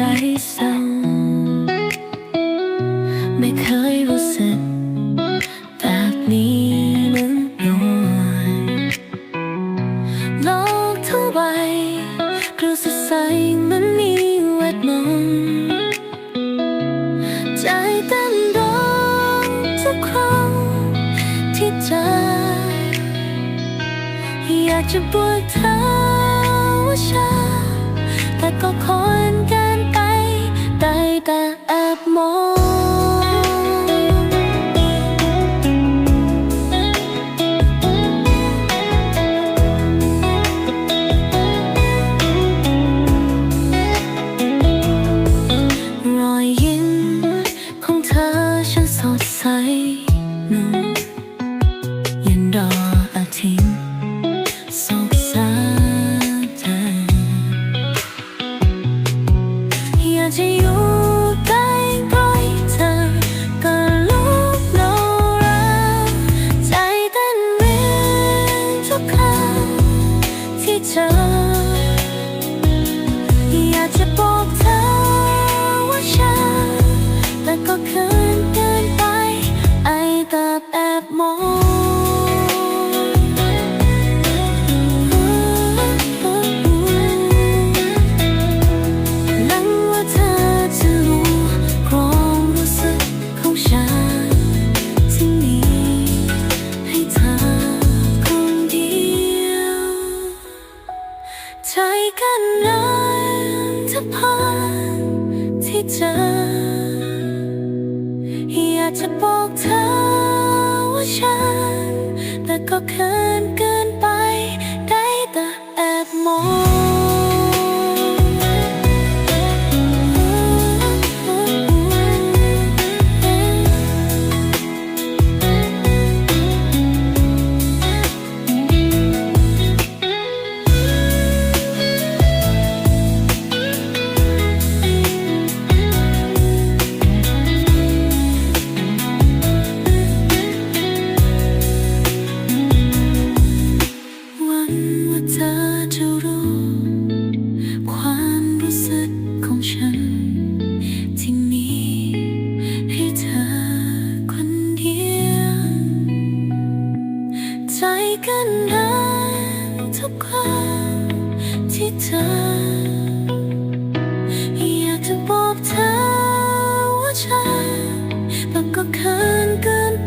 ใจสั่นไม่เคยรู้สึกแบบนี้มันโยโลกเท่าใบกลัวสดใสมันมีเวทมนต์ใจเต้นร้งทุกครั้งที่เจออยากจะบวชเท้าชาแต่ก็คนกัน อยยิ้มของเธอฉันสดใสนุ่มยันดออาทิตย์ มองหลังว่าเธอจะรู้ความรู้สึกของฉันที่มีให้เธอคนเดียวใจกันนานจะผ่านที่เจออยากจะบอกเธอ ฉัน แต่ก็เขินกัน 的